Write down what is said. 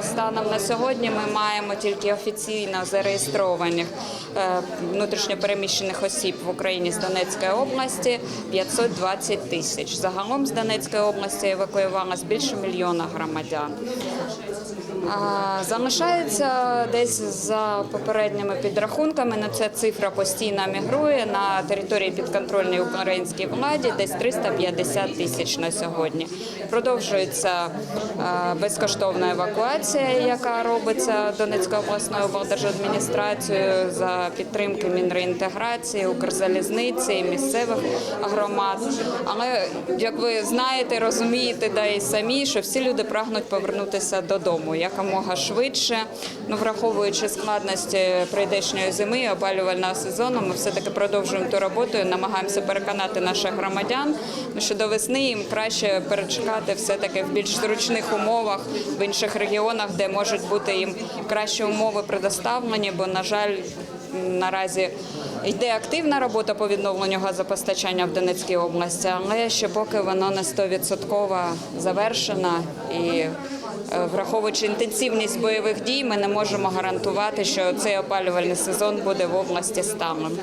Станом на сьогодні ми маємо тільки офіційно зареєстрованих е, внутрішньопереміщених осіб в Україні з Донецької області 520 тисяч. Загалом з Донецької області евакуювалось більше мільйона громадян. Залишається десь за попередніми підрахунками, ну ця цифра постійно мігрує на території підконтрольній українській владі, десь 350 тисяч на сьогодні. Продовжується е, безкоштовна евакуація, яка робиться Донецькою обласною облдержадміністрацією за підтримки Мінреінтеграції, Укрзалізниці, місцевих громад. Але як ви знаєте, розумієте, да і самі, що всі люди прагнуть повернутися додому якомога швидше. Ну, враховуючи складності прийдешньої зими опалювального сезону, ми все-таки продовжуємо ту роботу і намагаємося переконати наших громадян, що до весни їм краще перечекати все-таки в більш зручних умовах в інших регіонах, де можуть бути їм кращі умови предоставлені, бо, на жаль, наразі йде активна робота по відновленню газопостачання в Донецькій області, але ще поки воно не 100% завершено і е, враховуючи інтенсивність бойових дій, ми не можемо гарантувати, що цей опалювальний сезон буде в області сталим.